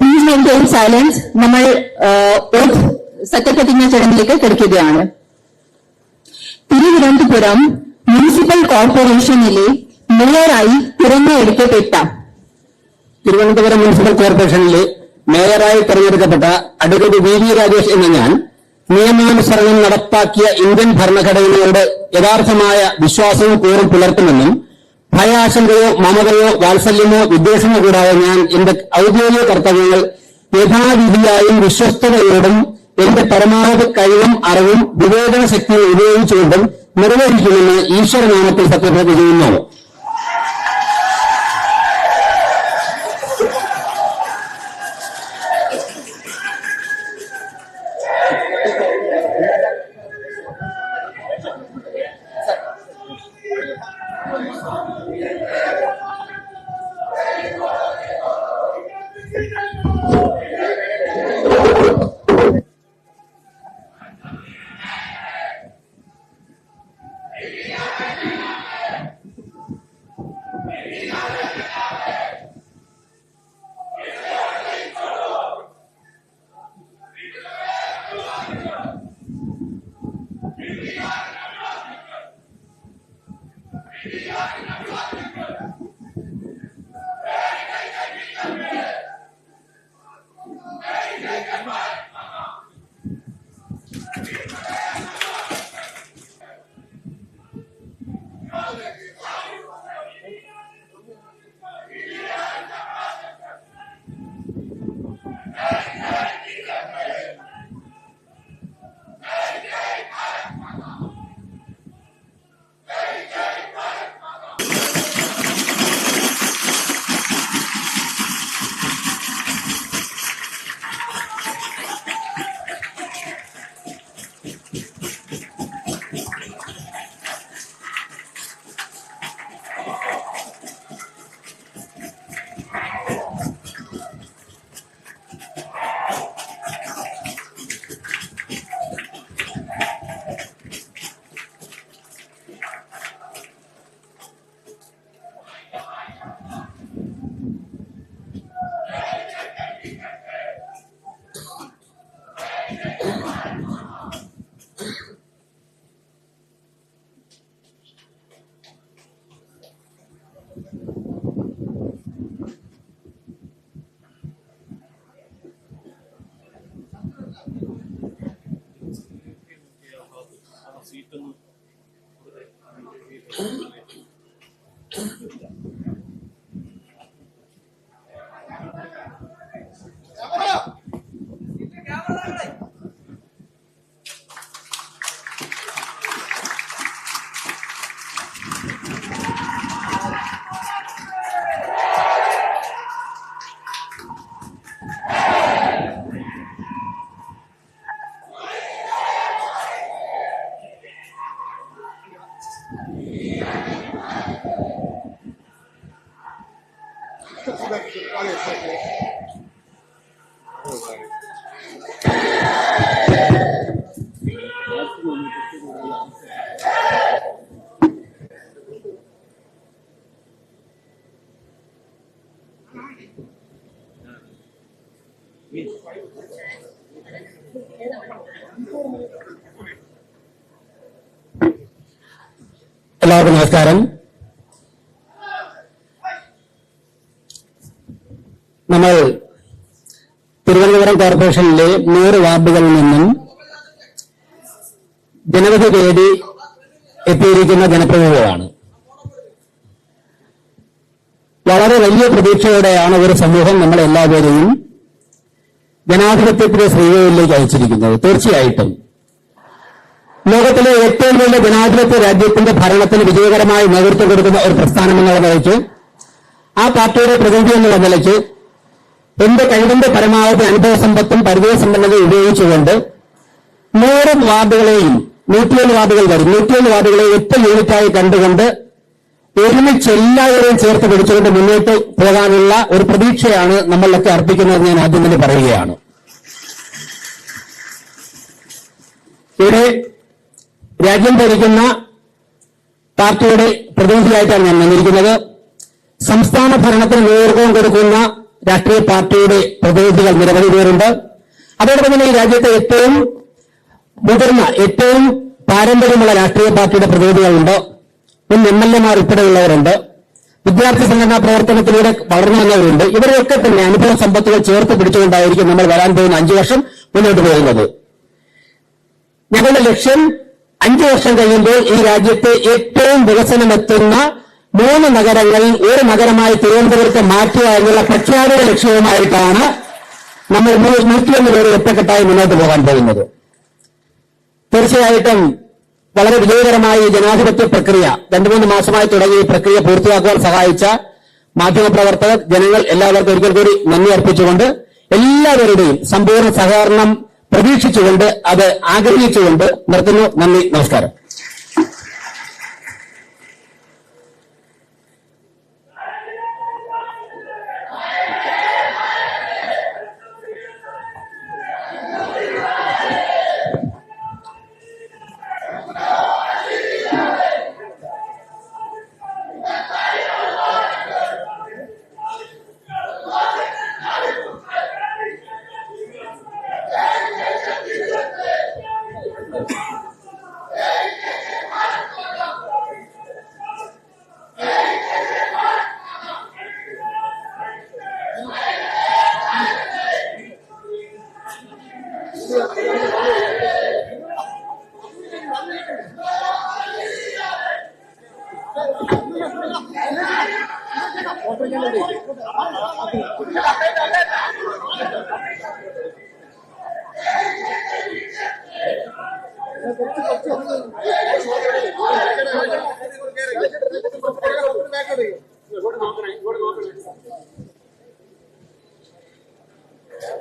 Please silence നമ്മൾ സത്യപ്രതിജ്ഞ ചടങ്ങിലേക്ക് കിടക്കുകയാണ്. തിരുവനന്തപുരം മുനിസിപ്പൽ കോർപ്പറേഷനിലെ മേയറായി തിരഞ്ഞെടുക്കപ്പെട്ട തിരുവനന്തപുരം മുനിസിപ്പൽ കോർപ്പറേഷനിലെ മേയറായി തിരഞ്ഞെടുക്കപ്പെട്ട അഡ്വക്കേറ്റ് വി വി രാജേഷ് എന്ന ഞാൻ നിയമാനുസരണം നടപ്പാക്കിയ ഇന്ത്യൻ ഭരണഘടനയോട് യഥാർത്ഥമായ വിശ്വാസവും കൂറും പുലർത്തുമെന്നും ഭയാശങ്കയോ മമതയോ വാത്സല്യമോ വിദ്വേഷമോ കൂടാതെ ഞാൻ എന്റെ ഔദ്യോഗിക കർത്തവ്യങ്ങൾ യഥാവിധിയായും വിശ്വസ്തതയോടും എന്റെ പരമാവധി കഴിവും അറിവും വിവേചന ശക്തിയും ഉപയോഗിച്ചുകൊണ്ടും നിർവഹിക്കുമെന്ന് ഈശ്വരനാമത്തിൽ സത്യപ്രതിജ്ഞ ചെയ്യുന്നു. ない一つだけ、あれ、最す。എല്ലാവർക്കും നമസ്കാരം. നമ്മൾ തിരുവനന്തപുരം കോർപ്പറേഷനിലെ നൂറ് വാർഡുകളിൽ നിന്നും ജനവിധി തേടി എത്തിയിരിക്കുന്ന ജനപ്രതിനിധികളാണ്. വളരെ വലിയ പ്രതീക്ഷയോടെയാണ് ഒരു സമൂഹം നമ്മളെല്ലാവരെയും ജനാധിപത്യത്തിന്റെ ശ്രീകയിലേക്ക് അയച്ചിരിക്കുന്നത്. തീർച്ചയായിട്ടും. ലോകത്തിലെ ഏറ്റവും വലിയ ജനാധിപത്യ രാജ്യത്തിന്റെ ഭരണത്തിന് വിജയകരമായി നേതൃത്വം കൊടുക്കുന്ന ഒരു പ്രസ്ഥാനം എന്നുള്ള നിലയ്ക്ക് ആ പാർട്ടിയുടെ പ്രതിനിധി എന്നുള്ള നിലയ്ക്ക് എന്റെ കഴിവിന്റെ പരമാവധി അനുഭവ സമ്പത്തും പരിചയ സമ്പന്നതയും ഉപയോഗിച്ചുകൊണ്ട് നൂറ് വാർഡുകളെയും നൂറ്റിയൊന്ന് വാർഡുകൾ വരും. നൂറ്റിയൊന്ന് വാർഡുകളെ എട്ട് യൂണിറ്റായി കണ്ടുകൊണ്ട് ഒരുമിച്ച് എല്ലാവരെയും ചേർത്ത് പിടിച്ചുകൊണ്ട് മുന്നോട്ട് പോകാനുള്ള ഒരു പ്രതീക്ഷയാണ് നമ്മളിലൊക്കെ അർപ്പിക്കുന്നത് ഞാൻ ആദ്യം തന്നെ പറയുകയാണ്. ഇവിടെ രാജ്യം ഭരിക്കുന്ന പാർട്ടിയുടെ പ്രതിനിധിയായിട്ടാണ് ഞാൻ വന്നിരിക്കുന്നത്. സംസ്ഥാന ഭരണത്തിന് നേതൃത്വം കൊടുക്കുന്ന രാഷ്ട്രീയ പാർട്ടിയുടെ പ്രതിനിധികൾ നിരവധി പേരുണ്ട്. അതോടൊപ്പം തന്നെ ഈ രാജ്യത്തെ ഏറ്റവും മുതിർന്ന ഏറ്റവും പാരമ്പര്യമുള്ള രാഷ്ട്രീയ പാർട്ടിയുടെ പ്രതിനിധികളുണ്ട്. മുൻ എം എൽ എമാർ ഉൾപ്പെടെയുള്ളവരുണ്ട്. വിദ്യാർത്ഥി സംഘടനാ പ്രവർത്തനത്തിലൂടെ വളർന്നു വന്നവരുണ്ട്. ഇവരെയൊക്കെ തന്നെ അനുഭവ സമ്പത്തുകൾ ചേർത്ത് പിടിച്ചുകൊണ്ടായിരിക്കും നമ്മൾ വരാൻ പോകുന്ന അഞ്ചു വർഷം മുന്നോട്ട് പോകുന്നത്. ഞങ്ങളുടെ ലക്ഷ്യം അഞ്ചു വർഷം കഴിയുമ്പോൾ ഈ രാജ്യത്തെ ഏറ്റവും വികസനമെത്തുന്ന മൂന്ന് നഗരങ്ങളിൽ ഒരു നഗരമായി തിരുവനന്തപുരത്തെ മാറ്റുക എന്നുള്ള പ്രഖ്യാപിത ലക്ഷ്യവുമായിട്ടാണ് നമ്മൾ നൂറ്റിയൊന്ന് പേര് ഒറ്റക്കെട്ടായി മുന്നോട്ട് പോകാൻ പോകുന്നത്. തീർച്ചയായിട്ടും വളരെ വിജയകരമായ ഈ ജനാധിപത്യ പ്രക്രിയ രണ്ടു മൂന്ന് മാസമായി തുടങ്ങിയ ഈ പ്രക്രിയ പൂർത്തിയാക്കുവാൻ സഹായിച്ച മാധ്യമപ്രവർത്തകർ ജനങ്ങൾ എല്ലാവർക്കും ഒരിക്കൽ കൂടി നന്ദി അർപ്പിച്ചുകൊണ്ട് എല്ലാവരുടെയും സമ്പൂർണ സഹകരണം പ്രതീക്ഷിച്ചുകൊണ്ട് അത് ആഗ്രഹിച്ചുകൊണ്ട് നിർത്തുന്നു. നന്ദി നമസ്കാരം.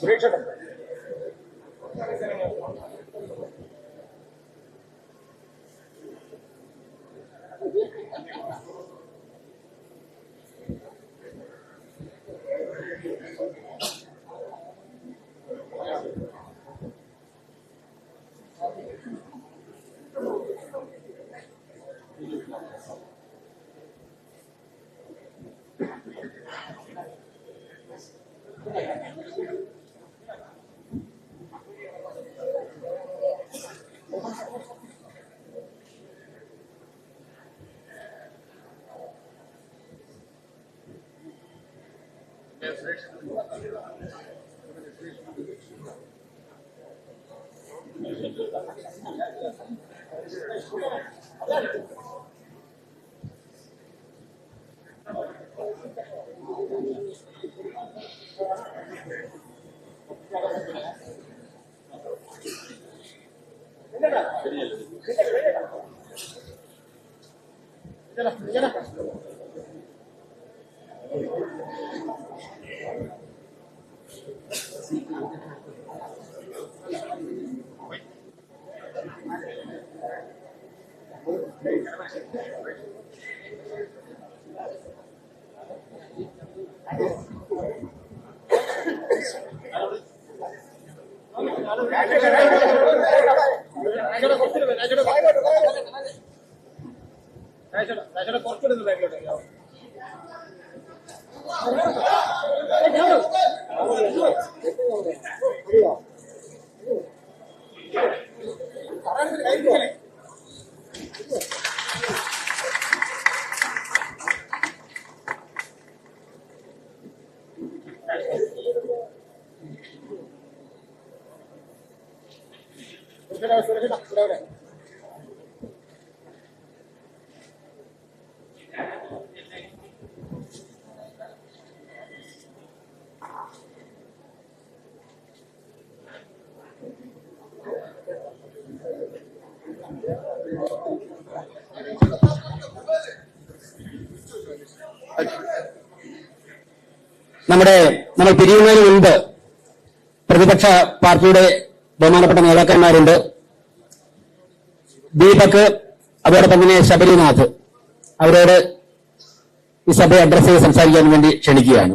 ప్రేక్షకులు Bielefeld. verga. നമ്മുടെ നമ്മൾ പിരിയുന്നതിന് മുൻപ് പ്രതിപക്ഷ പാർട്ടിയുടെ ബഹുമാനപ്പെട്ട നേതാക്കന്മാരുണ്ട്. ദീപക് അതോടൊപ്പം തന്നെ ശബരിനാഥ്. അവരോട് ഈ സഭയെ അഡ്രസ് ചെയ്ത് സംസാരിക്കാൻ വേണ്ടി ക്ഷണിക്കുകയാണ്.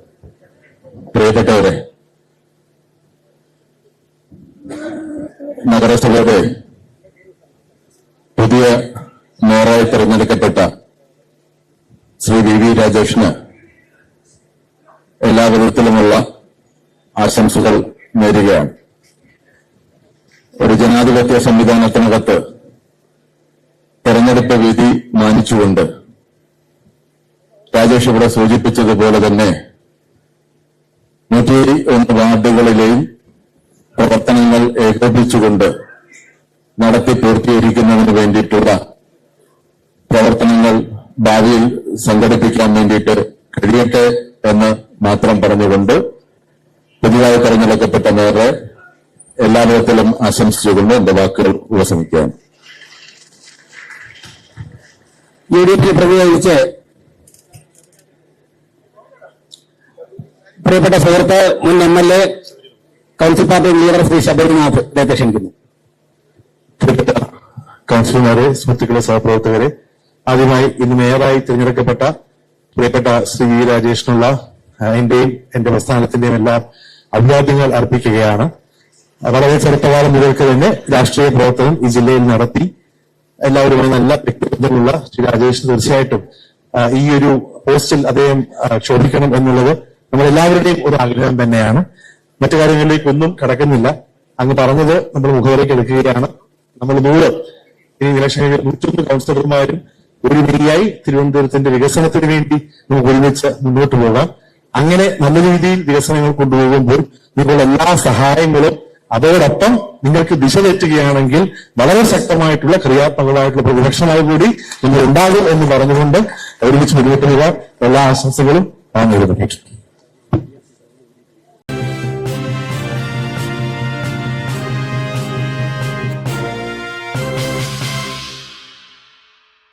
പ്രിയപ്പെട്ടവരെ നഗരസഭയുടെ പുതിയ മേയറായി തെരഞ്ഞെടുക്കപ്പെട്ട ശ്രീ വി വി രാജേഷിന് എല്ലാ വിധത്തിലുമുള്ള ആശംസകൾ നേരുകയാണ്. ഒരു ജനാധിപത്യ സംവിധാനത്തിനകത്ത് തെരഞ്ഞെടുപ്പ് വിധി മാനിച്ചുകൊണ്ട് രാജേഷ് ഇവിടെ സൂചിപ്പിച്ചതുപോലെ തന്നെ നൂറ്റി ഒന്ന് വാർഡുകളിലെയും പ്രവർത്തനങ്ങൾ ഏകോപിച്ചുകൊണ്ട് നടത്തി പൂർത്തീകരിക്കുന്നതിന് വേണ്ടിയിട്ടുള്ള പ്രവർത്തനങ്ങൾ ഭാവിയിൽ സംഘടിപ്പിക്കാൻ വേണ്ടിയിട്ട് കഴിയട്ടെ എന്ന് മാത്രം പറഞ്ഞുകൊണ്ട് പുതിയതായി തെരഞ്ഞെടുക്കപ്പെട്ട മേയറെ എല്ലാ വിധത്തിലും ആശംസിച്ചുകൊണ്ട് എന്റെ വാക്കുകൾ ഉപസമിക്കുകയാണ്. യു ഡി പി പ്രതിനിധീകരിച്ച് പ്രിയപ്പെട്ട സുഹൃത്ത് മുൻ M L A council party leader Shri Sabarinath അദ്ദേഹത്തെ ക്ഷണിക്കുന്നു കൗൺസിലർമാരെ സുഹൃത്തുക്കളെ സഹപ്രവർത്തകരെ ആദ്യമായി ഇന്ന് മേയറായി തിരഞ്ഞെടുക്കപ്പെട്ട പ്രിയപ്പെട്ട ശ്രീ വി രാജേഷിനുള്ള എന്റെയും എന്റെ പ്രസ്ഥാനത്തിന്റെയും എല്ലാം അഭിവാദ്യങ്ങൾ അർപ്പിക്കുകയാണ്. വളരെ ചെറുപ്പകാലം മുതൽക്ക് തന്നെ രാഷ്ട്രീയ പ്രവർത്തനം ഈ ജില്ലയിൽ നടത്തി. എല്ലാവരും നല്ല വ്യക്തിബന്ധമുള്ള ശ്രീ രാജേഷ് തീർച്ചയായിട്ടും ഈ ഒരു പോസ്റ്റിൽ അദ്ദേഹം ക്ഷോഭിക്കണം എന്നുള്ളത് നമ്മളെല്ലാവരുടെയും ഒരു ആഗ്രഹം തന്നെയാണ്. മറ്റു കാര്യങ്ങളിലേക്കൊന്നും കടക്കുന്നില്ല. അങ്ങ് പറഞ്ഞത് നമ്മൾ മുഖവിലേക്ക് എടുക്കുകയാണ്. നമ്മൾ നൂറ് ഇനി ഇലക്ഷൻ നൂറ്റൊന്ന് കൗൺസിലർമാരും ഒരു വരിയായി തിരുവനന്തപുരത്തിന്റെ വികസനത്തിന് വേണ്ടി നമുക്ക് ഒരുമിച്ച് മുന്നോട്ട് പോകാം. അങ്ങനെ നല്ല രീതിയിൽ വികസനങ്ങൾ കൊണ്ടുപോകുമ്പോൾ നിങ്ങളുടെ എല്ലാ സഹായങ്ങളും അതോടൊപ്പം നിങ്ങൾക്ക് ദിശ തെറ്റുകയാണെങ്കിൽ വളരെ ശക്തമായിട്ടുള്ള ക്രിയാത്മകമായിട്ടുള്ള പ്രതിപക്ഷമായി കൂടി നിങ്ങൾ ഉണ്ടാകും എന്ന് പറഞ്ഞുകൊണ്ട് ഒരുമിച്ച് മുന്നോട്ട് പോകാം. എല്ലാ ആശംസകളും ഞാൻ